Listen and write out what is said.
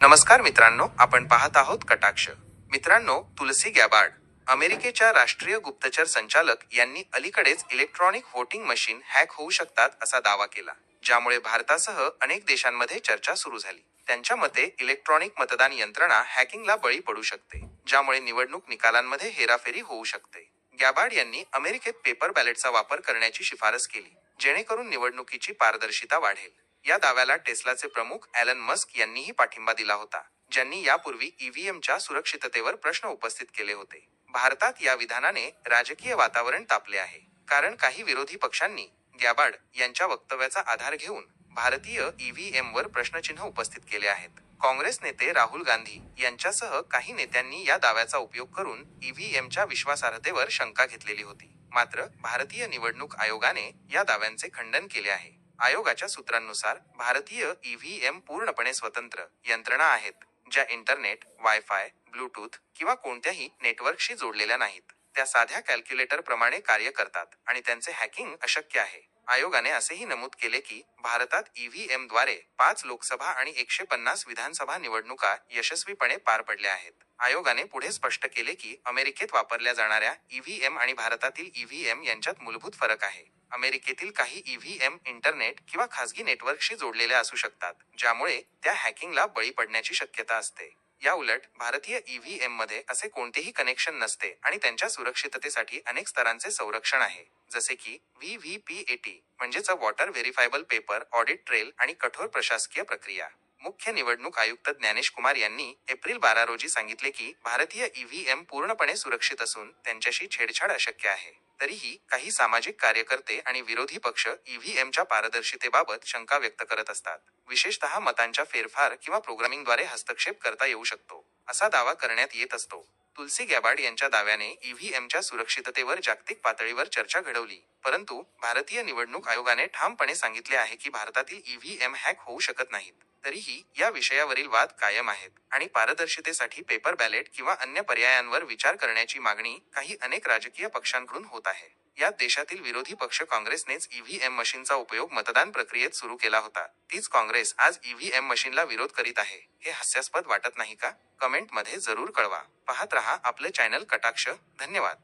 नमस्कार मित्रांनो आपण पाहत आहोत कटाक्ष. मित्रांनो तुलसी गॅबार्ड अमेरिकेच्या राष्ट्रीय गुप्तचर संचालक यांनी अलीकडेच इलेक्ट्रॉनिक व्होटिंग मशीन हॅक होऊ शकतात असा दावा केला ज्यामुळे भारतासह अनेक देशांमध्ये चर्चा सुरू झाली. त्यांच्या मते इलेक्ट्रॉनिक मतदान यंत्रणा हॅकिंगला बळी पडू शकते ज्यामुळे निवडणूक निकालांमध्ये हेराफेरी होऊ शकते. गॅबार्ड यांनी अमेरिकेत पेपर बॅलेटचा वापर करण्याची शिफारस केली जेणेकरून निवडणुकीची पारदर्शिता वाढेल. या दाव्याला टेस्लाचे प्रमुख ॲलन मस्क यांनीही पाठिंबा दिला होता ज्यांनी यापूर्वी ईव्हीएमच्या सुरक्षिततेवर प्रश्न उपस्थित केले होते. भारतात या विधानाने राजकीय वातावरण तापले आहे कारण काही विरोधी पक्षांनी गॅबाड यांच्या वक्तव्याचा आधार घेऊन भारतीय ईव्हीएम वर प्रश्नचिन्ह उपस्थित केले आहेत. काँग्रेस नेते राहुल गांधी यांच्यासह काही नेत्यांनी या दाव्याचा उपयोग करून ईव्हीएमच्या विश्वासार्हतेवर शंका घेतलेली होती. मात्र भारतीय निवडणूक आयोगाने या दाव्यांचे खंडन केले आहे. आयोगाच्या सूत्रांनुसार भारतीय ईव्हीएम पूर्णपणे स्वतंत्र यंत्रणा आहेत ज्या इंटरनेट वायफाय ब्लूटूथ किंवा कोणत्याही नेटवर्कशी जोडलेल्या नाहीत. त्या साध्या कॅल्क्युलेटर प्रमाणे कार्य करतात आणि त्यांचे हॅकिंग अशक्य आहे. आयोगाने असेही नमूद केले की भारतात ईव्हीएमद्वारे पाच लोकसभा आणि एकशे पन्नास विधानसभा निवडणुका यशस्वीपणे पार पडल्या आहेत. आयोगाने पुढे स्पष्ट केले की अमेरिकेत वापरल्या जाणाऱ्या ईव्हीएम आणि भारतातील ईव्हीएम यांच्यात मूलभूत फरक आहे. अमेरिकेतील काही ईव्हीएम इंटरनेट किंवा खासगी नेटवर्कशी जोडलेल्या असू शकतात ज्यामुळे त्या हॅकिंगला बळी पडण्याची शक्यता असते. या उलट भारतीय ईव्हीएममध्ये असे कोणतेही कनेक्शन नसते आणि त्यांच्या सुरक्षिततेसाठी अनेक स्तरांचे संरक्षण आहे. जसे की V V P A T म्हणजेच voter verifiable paper audit trail आणि कठोर प्रशासकीय प्रक्रिया. मुख्य निवडणूक आयुक्त ज्ञानेश कुमार यांनी एप्रिल बारा रोजी सांगितले की भारतीय ईव्हीएम पूर्णपणे सुरक्षित असून त्यांच्याशी छेडछाड अशक्य आहे. तरीही काही सामाजिक कार्यकर्ते आणि विरोधी पक्ष ईव्हीएमच्या पारदर्शितेबाबत शंका व्यक्त करत असतात. विशेषतः मतांच्या फेरफार किंवा प्रोग्रामिंगद्वारे हस्तक्षेप करता येऊ शकतो असा दावा करण्यात येत असतो. तुलसी गॅबार्ड यांच्या दाव्याने ईव्हीएमच्या सुरक्षिततेवर जागतिक पातळीवर चर्चा घडवली. परंतु भारतीय निवडणूक आयोगाने ठामपणे सांगितले आहे की भारतातील ईव्हीएम हॅक होऊ शकत नाहीत. तरीही या विषयावरील वाद कायम आहेत आणि पारदर्शितेसाठी पेपर बॅलेट किंवा अन्य पर्यायांवर विचार करण्याची मागणी काही अनेक राजकीय पक्षांकडून होत आहे. यात देशातील विरोधी पक्ष काँग्रेसनेच ईव्हीएम मशीनचा उपयोग मतदान प्रक्रियेत सुरू केला होता. तीच काँग्रेस आज ईव्हीएम मशीनला विरोध करीत आहे. हे हास्यास्पद वाटत नाही का? कमेंटमध्ये जरूर कळवा. पाहत रहा आपलं चॅनल कटाक्ष. धन्यवाद.